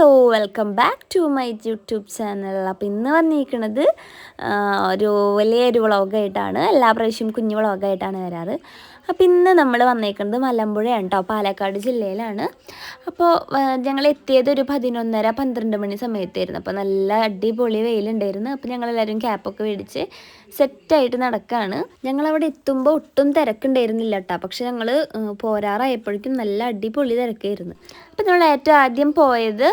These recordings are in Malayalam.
Hello welcome back to my YouTube channel അപ്പോൾ ഇന്ന് വന്നിരിക്കുന്നത് ഒരു വലിയൊരു വ്ളോഗായിട്ടാണ് എല്ലാ പ്രാവശ്യവും കുഞ്ഞു വ്ളോഗായിട്ടാണ് വരാറ്. അപ്പോൾ ഇന്ന് നമ്മൾ വന്നേക്കുന്നത് മലമ്പുഴയാണ് കേട്ടോ പാലക്കാട് ജില്ലയിലാണ്. അപ്പോൾ ഞങ്ങൾ എത്തിയത് ഒരു പതിനൊന്നര പന്ത്രണ്ട് മണി സമയത്തായിരുന്നു. അപ്പോൾ നല്ല അടിപൊളി വെയിലുണ്ടായിരുന്നു. അപ്പോൾ ഞങ്ങളെല്ലാവരും ക്യാപ്പൊക്കെ മേടിച്ച് സെറ്റായിട്ട് നടക്കുകയാണ് ഞങ്ങളവിടെ എത്തുമ്പോൾ ഒട്ടും തിരക്കുണ്ടായിരുന്നില്ല കേട്ടോ പക്ഷെ ഞങ്ങൾ പോരാറായപ്പോഴേക്കും നല്ല അടിപൊളി തിരക്കായിരുന്നു. അപ്പോൾ നമ്മൾ ഏറ്റവും ആദ്യം പോയത്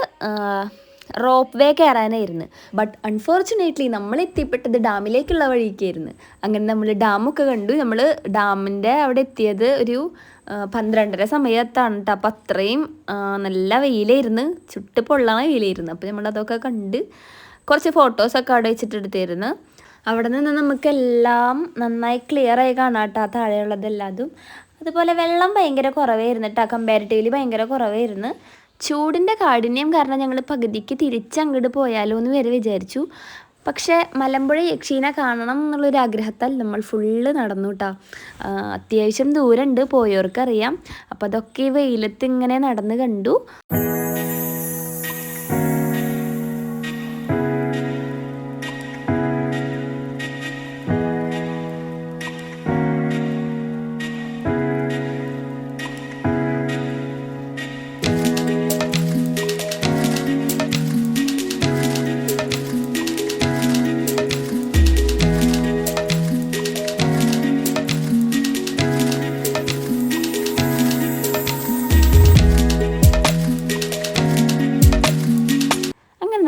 റോപ്പ് വേ കയറാനായിരുന്നു ബട്ട് അൺഫോർച്ചുനേറ്റ്ലി നമ്മൾ എത്തിപ്പെട്ടത് ഡാമിലേക്കുള്ള വഴിക്കായിരുന്നു. അങ്ങനെ നമ്മൾ ഡാമൊക്കെ കണ്ടു. നമ്മൾ ഡാമിന്റെ അവിടെ എത്തിയത് ഒരു പന്ത്രണ്ടര സമയത്താണ് കേട്ടോ. അപ്പം അത്രയും നല്ല വെയിലായിരുന്നു. ചുട്ട് പൊള്ളണ വെയിലായിരുന്നു. അപ്പോൾ നമ്മളതൊക്കെ കണ്ട് കുറച്ച് ഫോട്ടോസൊക്കെ അവിടെ വെച്ചിട്ട് എടുത്തിരുന്നു. അവിടെ നിന്ന് നമുക്കെല്ലാം നന്നായി ക്ലിയർ ആയി കാണാം കേട്ടോ. ആ താഴെയുള്ളതെല്ലാതും. അതുപോലെ വെള്ളം ഭയങ്കര കുറവായിരുന്നു കേട്ടോ. കമ്പാരിറ്റീവ്ലി ഭയങ്കര കുറവായിരുന്നു. ചൂടിന്റെ കാഠിന്യം കാരണം ഞങ്ങൾ പകുതിക്ക് തിരിച്ചങ്ങോട്ട് പോയാലോ എന്ന് വരെ വിചാരിച്ചു. പക്ഷേ മലമ്പുഴ യക്ഷീനെ കാണണം എന്നുള്ളൊരു ആഗ്രഹത്താൽ നമ്മൾ ഫുള്ള് നടന്നു കേട്ടോ അത്യാവശ്യം ദൂരമുണ്ട് പോയവർക്കറിയാം അപ്പോൾ അതൊക്കെ വെയിലത്ത് ഇങ്ങനെ നടന്ന് കണ്ടു.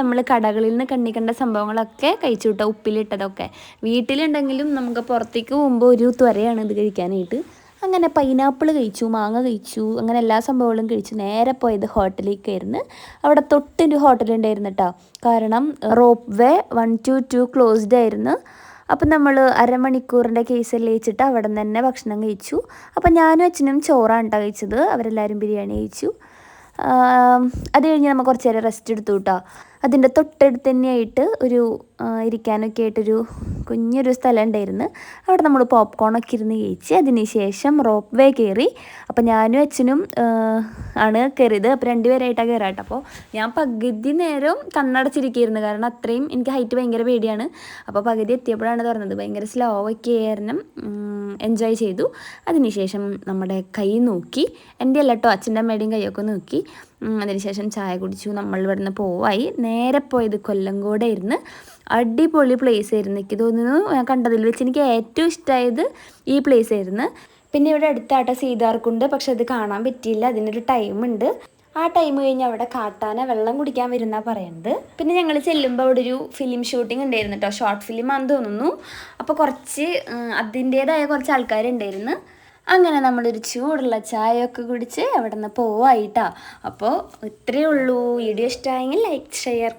നമ്മൾ കടകളിൽ നിന്ന് കണ്ണി കണ്ട സംഭവങ്ങളൊക്കെ കഴിച്ചു വിട്ടാൽ ഉപ്പിലിട്ടതൊക്കെ. വീട്ടിലുണ്ടെങ്കിലും നമുക്ക് പുറത്തേക്ക് പോകുമ്പോൾ ഒരു ത്വരയാണ് ഇത് കഴിക്കാനായിട്ട്. അങ്ങനെ പൈനാപ്പിൾ കഴിച്ചു മാങ്ങ കഴിച്ചു അങ്ങനെ എല്ലാ സംഭവങ്ങളും കഴിച്ചു. നേരെ പോയത് ഹോട്ടലിലേക്കായിരുന്നു അവിടെ തൊട്ടൊരു ഹോട്ടലുണ്ടായിരുന്നു കേട്ടോ കാരണം rope way one two two closed ആയിരുന്നു. അപ്പം നമ്മൾ അരമണിക്കൂറിന്റെ കേസ് വെച്ചിട്ട് അവിടെ നിന്ന് തന്നെ ഭക്ഷണം കഴിച്ചു. അപ്പം ഞാനും അച്ഛനും ചോറാണ് കേട്ടോ കഴിച്ചത്. അവരെല്ലാവരും ബിരിയാണി കഴിച്ചു. അത് കഴിഞ്ഞ് നമ്മൾ കുറച്ച് നേരം റെസ്റ്റ് എടുത്തു കേട്ടോ അതിന്റെ തൊട്ടടുത്ത് തന്നെയായിട്ട് ഒരു ഇരിക്കാനൊക്കെ ആയിട്ടൊരു കുഞ്ഞൊരു സ്ഥലം ഉണ്ടായിരുന്നു അവിടെ നമ്മൾ പോപ്കോണൊക്കെ ഇരുന്ന് കഴിച്ച് അതിന് ശേഷം റോപ്പ് വേ കയറി. അപ്പോൾ ഞാനും അച്ഛനും ആണ് കയറിയത്. അപ്പോൾ രണ്ടുപേരായിട്ടാണ് കയറാട്ടോ. അപ്പോൾ ഞാൻ പകുതി നേരം കണ്ണടച്ചിരിക്കുകയായിരുന്നു കാരണം അത്രയും എനിക്ക് ഹൈറ്റ് ഭയങ്കര പേടിയാണ്. അപ്പോൾ പകുതി എത്തിയപ്പോഴാണ് തുറന്നത് ഭയങ്കര സ്ലോ ഒക്കെ കാരണം എൻജോയ് ചെയ്തു. അതിനുശേഷം നമ്മുടെ കൈ നോക്കി. എന്റെ അല്ല കേട്ടോ അച്ഛന്റെ അമ്മയുടെയും കൈയൊക്കെ നോക്കി. അതിനുശേഷം ചായ കുടിച്ചു. നമ്മൾ ഇവിടുന്ന് പോവായി. നേരെ പോയത് കൊല്ലങ്കോടായിരുന്നു അടിപൊളി പ്ലേസ് ആയിരുന്നു. എനിക്ക് തോന്നുന്നു ഞാൻ കണ്ടതിൽ വെച്ച് എനിക്ക് ഏറ്റവും ഇഷ്ടമായത് ഈ പ്ലേസ് ആയിരുന്നു. പിന്നെ ഇവിടെ അടുത്താട്ട സീതാർക്കുണ്ട്. പക്ഷെ അത് കാണാൻ പറ്റിയില്ല. അതിനൊരു ടൈമുണ്ട് ആ ടൈം കഴിഞ്ഞ് അവിടെ കാട്ടാന വെള്ളം കുടിക്കാൻ വരുന്ന പറയുന്നത് പിന്നെ ഞങ്ങൾ ചെല്ലുമ്പോൾ അവിടെ ഒരു ഫിലിം ഷൂട്ടിംഗ് ഉണ്ടായിരുന്നു കേട്ടോ ഷോർട്ട് ഫിലിം ആണെന്ന് തോന്നുന്നു. അപ്പോൾ കുറച്ച് അതിന്റേതായ കുറച്ച് ആൾക്കാരുണ്ടായിരുന്നു. അങ്ങനെ നമ്മളൊരു ചൂടുള്ള ചായയൊക്കെ കുടിച്ച് അവിടെ നിന്ന് പോവായിട്ടാ. അപ്പോൾ ഇത്രയേ ഉള്ളൂ. വീഡിയോ ഇഷ്ടമായെങ്കിൽ ലൈക്ക് ഷെയർ